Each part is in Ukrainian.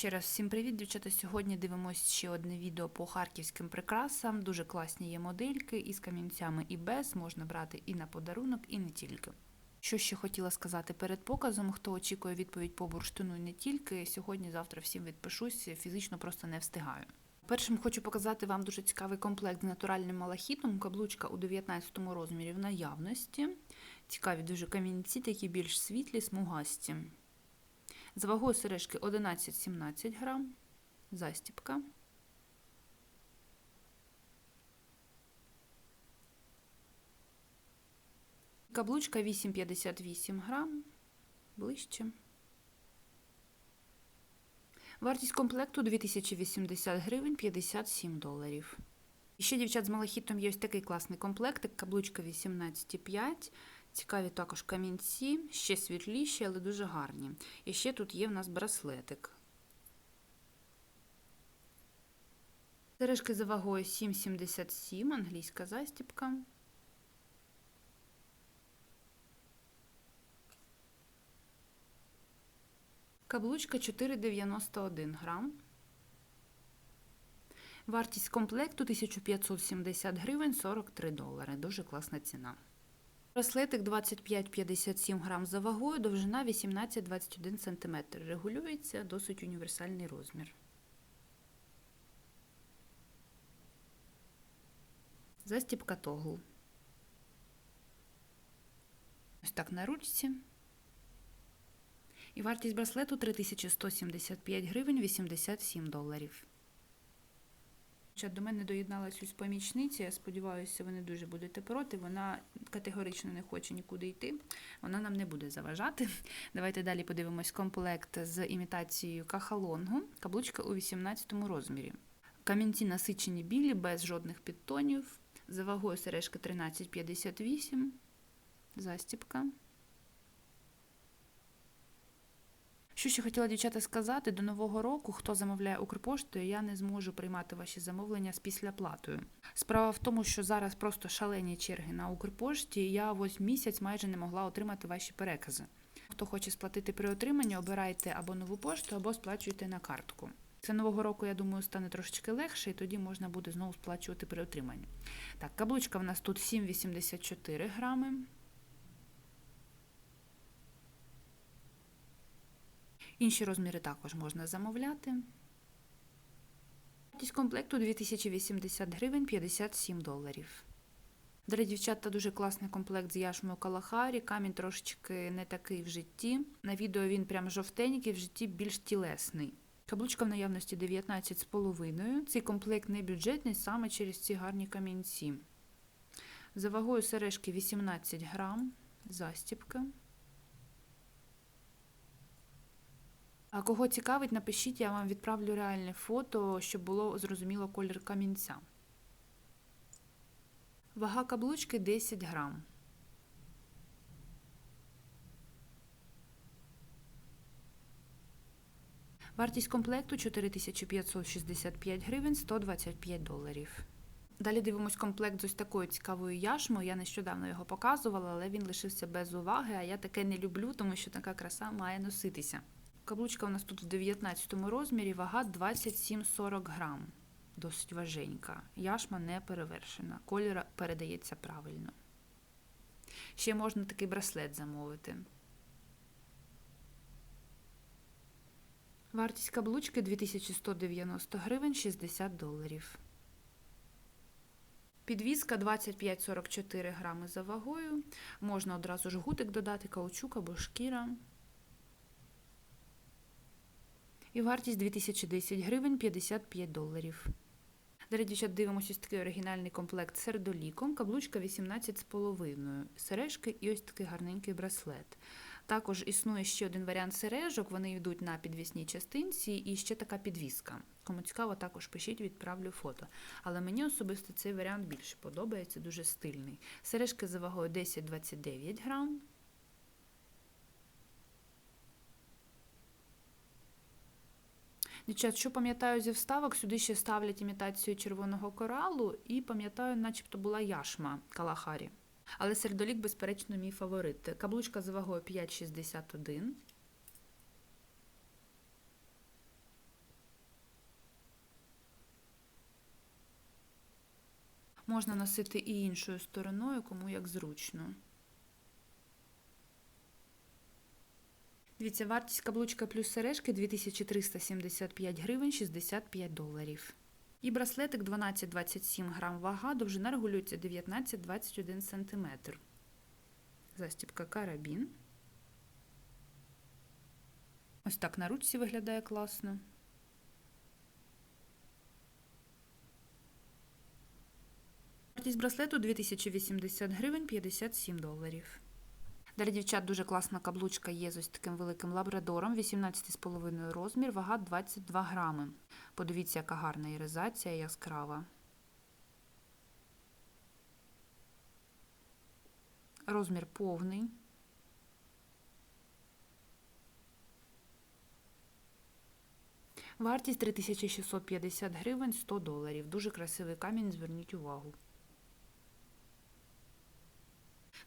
Ще раз всім привіт, дівчата. Сьогодні дивимося ще одне відео по харківським прикрасам. Дуже класні є модельки із камінцями і без. Можна брати і на подарунок, і не тільки. Що ще хотіла сказати перед показом, хто очікує відповідь по бурштину і не тільки. Сьогодні-завтра всім відпишусь, фізично просто не встигаю. Першим хочу показати вам дуже цікавий комплект з натуральним малахітом. Каблучка у 19 розмірі в наявності. Цікаві дуже камінці, такі більш світлі, смугасті. За вагою сережки 11-17 грам, застіпка. Каблучка 8,58 грам, ближче. Вартість комплекту 2080 гривень 57 доларів. І ще, дівчат, з малахітом є ось такий класний комплектик, каблучка 18,5. Цікаві також камінці, ще світліші, але дуже гарні. І ще тут є в нас браслетик. Сережки за вагою 7,77, англійська застіпка. Каблучка 4,91 грам. Вартість комплекту 1570 гривень 43 долари. Дуже класна ціна. Браслетик 25-57 грам за вагою, довжина 18-21 см. Регулюється досить універсальний розмір. Застіпка тогл. Ось так на ручці. І вартість браслету 3175 гривень 87 доларів. До мене доєдналась ось помічниця. Я сподіваюся, ви не дуже будете проти. Вона категорично не хоче нікуди йти. Вона нам не буде заважати. Давайте далі подивимось комплект з імітацією кахалонгу. Каблучка у 18 розмірі. Камінці насичені білі, без жодних підтонів. За вагою сережка 13,58. Застіпка. Що ще хотіла дівчата сказати, до нового року, хто замовляє Укрпоштою, я не зможу приймати ваші замовлення з післяплатою. Справа в тому, що зараз просто шалені черги на Укрпошті, я ось місяць майже не могла отримати ваші перекази. Хто хоче сплатити при отриманні, обирайте або нову пошту, або сплачуйте на картку. Це нового року, я думаю, стане трошечки легше, і тоді можна буде знову сплачувати при отриманні. Так, каблучка в нас тут 7,84 грами. Інші розміри також можна замовляти. Вартість комплекту 2080 гривень 57 доларів. Далі, дівчата, дуже класний комплект з яшмою Калахарі. Камінь трошечки не такий в житті. На відео він прям жовтенький, в житті більш тілесний. Каблучка в наявності 19,5. Цей комплект не бюджетний саме через ці гарні камінці. За вагою сережки 18 грам, застіпка. А кого цікавить, напишіть, я вам відправлю реальне фото, щоб було зрозуміло колір камінця. Вага каблучки 10 грам. Вартість комплекту 4565 гривень 125 доларів. Далі дивимось комплект з ось такою цікавою яшмою. Я нещодавно його показувала, але він лишився без уваги, а я таке не люблю, тому що така краса має носитися. Каблучка у нас тут в 19 розмірі, вага 27-40 грам. Досить важенька. Яшма не перевершена. Колір передається правильно. Ще можна такий браслет замовити. Вартість каблучки 2190 гривень 60 доларів. Підвізка 25-44 грами за вагою. Можна одразу ж гутик додати, каучук або шкіра. І вартість 2010 гривень 55 доларів. Далі, дівчат, дивимося такий оригінальний комплект з сердоліком, каблучка 18,5, сережки і ось такий гарненький браслет. Також існує ще один варіант сережок, вони йдуть на підвісній частинці і ще така підвіска. Кому цікаво, також пишіть, відправлю фото. Але мені особисто цей варіант більше подобається, дуже стильний. Сережки за вагою 10-29 грам. Дівчат, що пам'ятаю зі вставок, сюди ще ставлять імітацію червоного коралу, і пам'ятаю, начебто була яшма Калахарі. Але сердолік, безперечно, мій фаворит. Каблучка з вагою 5,61. Можна носити і іншою стороною, кому як зручно. Дивіться, вартість каблучка плюс сережки 2375 гривень 65 доларів. І браслетик 12-27 грам вага, довжина регулюється 19-21 см. Застібка карабін. Ось так на ручці виглядає класно. Вартість браслету 2080 гривень 57 доларів. Далі, дівчат, дуже класна каблучка є з ось таким великим лабрадором, 18,5 розмір, вага 22 грами. Подивіться, яка гарна іризація яскрава. Розмір повний. Вартість 3650 гривень 100 доларів. Дуже красивий камінь, зверніть увагу.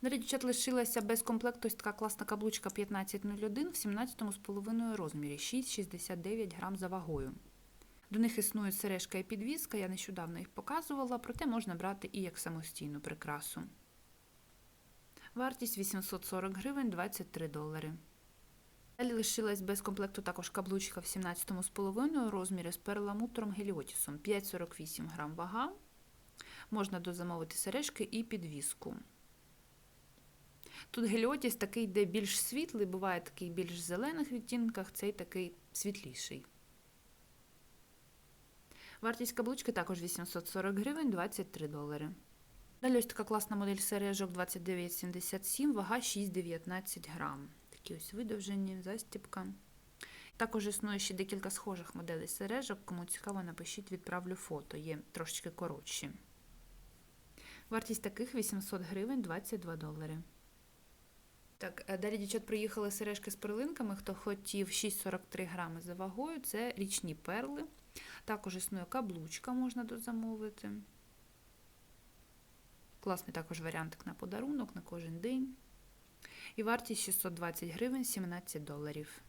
Далі, дівчат, лишилася без комплекту така класна каблучка 1501 в 17,5 розмірі, 6,69 грам за вагою. До них існують сережка і підвіска, я нещодавно їх показувала, проте можна брати і як самостійну прикрасу. Вартість 840 гривень 23 долари. Далі лишилась без комплекту також каблучка в 17,5 розмірі з перламутром геліотісом 5,48 грам вага. Можна дозамовити сережки і підвіску. Тут геліотіс такий, де більш світлий, буває такий більш зелених відтінках, цей такий світліший. Вартість каблучки також 840 гривень 23 долари. Далі ось така класна модель сережок 2977, вага 6,19 грам. Такі ось видовжені, застіпка. Також існує ще декілька схожих моделей сережок. Кому цікаво, напишіть, відправлю фото, є трошечки коротші. Вартість таких 800 гривень 22 долари. Так, е, далі дівчат приїхали сережки з перлинками. Хто хотів 6,43 грами за вагою, це річні перли. Також існує каблучка, можна дозамовити. Класний також варіантик на подарунок на кожен день. І вартість 620 гривень 17 доларів.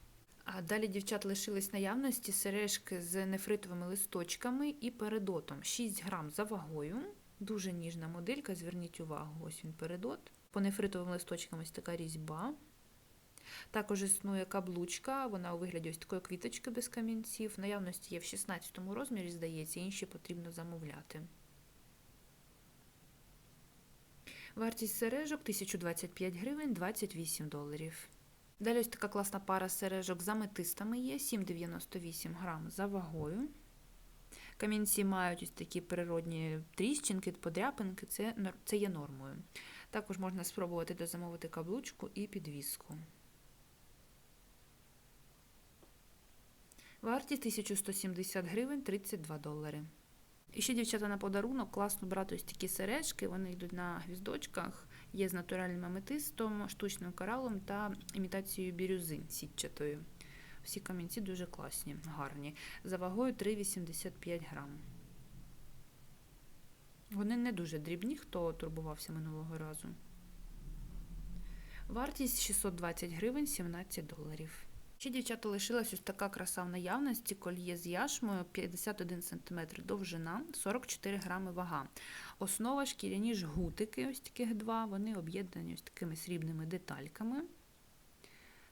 А далі, дівчат, лишились наявності сережки з нефритовими листочками і передотом. 6 грам за вагою. Дуже ніжна моделька, зверніть увагу, ось він передот. По нефритовим листочкам ось така різьба. Також існує каблучка, вона у вигляді ось такої квіточки без камінців. Наявності є в 16 розмірі, здається, інші потрібно замовляти. Вартість сережок 1025 гривень 28 доларів. Далі ось така класна пара сережок з аметистами є, 7,98 грам за вагою. Камінці мають ось такі природні тріщинки, подряпинки, це, це є нормою. Також можна спробувати дозамовити каблучку і підвіску. Вартість 1170 гривень 32 долари. І ще, дівчата, на подарунок класно брати ось такі сережки, вони йдуть на гвіздочках, є з натуральним аметистом, штучним коралом та імітацією бірюзи сітчатою. Всі камінці дуже класні, гарні. За вагою 3,85 грам. Вони не дуже дрібні, хто турбувався минулого разу. Вартість 620 гривень 17 доларів. Ще, дівчата, лишилась ось така краса в наявності, кольє з яшмою 51 см довжина, 44 грами вага. Основа шкіряні жгутики, ось таких два, вони об'єднані ось такими срібними детальками.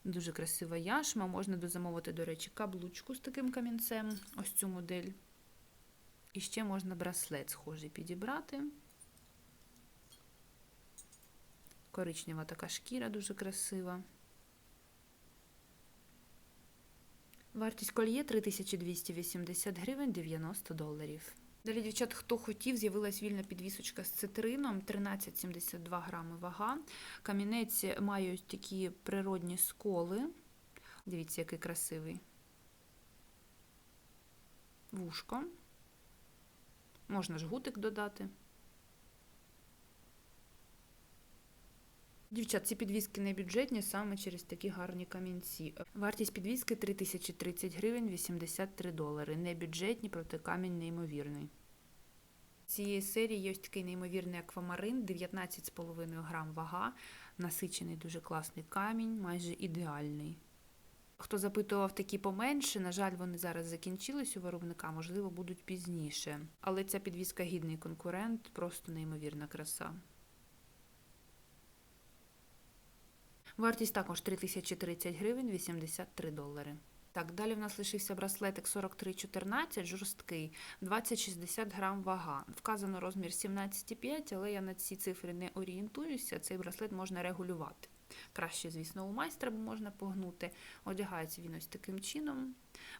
Дуже красива яшма. Можна дозамовити, до речі, каблучку з таким камінцем, ось цю модель. І ще можна браслет схожий підібрати. Коричнева така шкіра дуже красива. Вартість кольє 3280 гривень 90 доларів. Далі, дівчат, хто хотів, з'явилась вільна підвісочка з цитрином, 13,72 грами вага. Камінець мають такі природні сколи. Дивіться, який красивий. Вушко. Можна жгутик додати. Дівчат, ці підвіски не бюджетні саме через такі гарні камінці. Вартість підвіски 3030 гривень 83 долари. Не бюджетні, проте камінь неймовірний. Цієї серії є ось такий неймовірний аквамарин, 19,5 грам вага, насичений дуже класний камінь, майже ідеальний. Хто запитував такі поменше, на жаль, вони зараз закінчились у виробника, можливо, будуть пізніше. Але ця підвіска гідний конкурент, просто неймовірна краса. Вартість також 3030 гривень 83 долари. Так, далі в нас лишився браслетик 4314, жорсткий, 20-60 грам вага. Вказано розмір 17,5, але я на ці цифри не орієнтуюся. Цей браслет можна регулювати. Краще, звісно, у майстра можна погнути. Одягається він ось таким чином.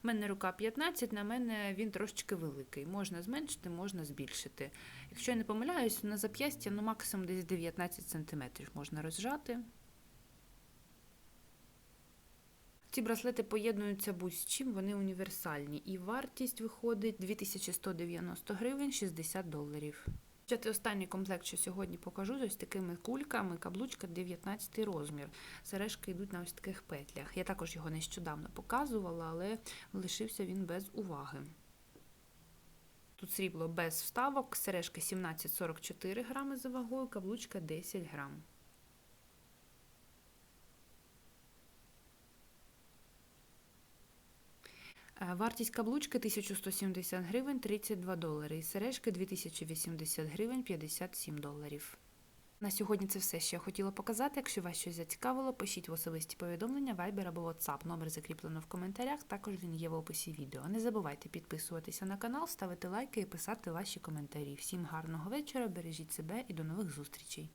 У мене рука 15, на мене він трошечки великий. Можна зменшити, можна збільшити. Якщо я не помиляюсь, на зап'ястя ну, максимум десь 19 см можна розжати. Ці браслети поєднуються будь-з чим, вони універсальні. І вартість виходить 2190 гривень 60 доларів. Це останній комплект, що сьогодні покажу, з ось такими кульками, каблучка 19 розмір. Сережки йдуть на ось таких петлях. Я також його нещодавно показувала, але лишився він без уваги. Тут срібло без вставок, сережка 17,44 грами за вагою, каблучка 10 грам. Вартість каблучки 1170 гривень 32 долари. І сережки 2080 гривень 57 доларів. На сьогодні це все, що я хотіла показати. Якщо вас щось зацікавило, пишіть в особисті повідомлення, Viber або WhatsApp. Номер закріплено в коментарях, також він є в описі відео. Не забувайте підписуватися на канал, ставити лайки і писати ваші коментарі. Всім гарного вечора, бережіть себе і до нових зустрічей!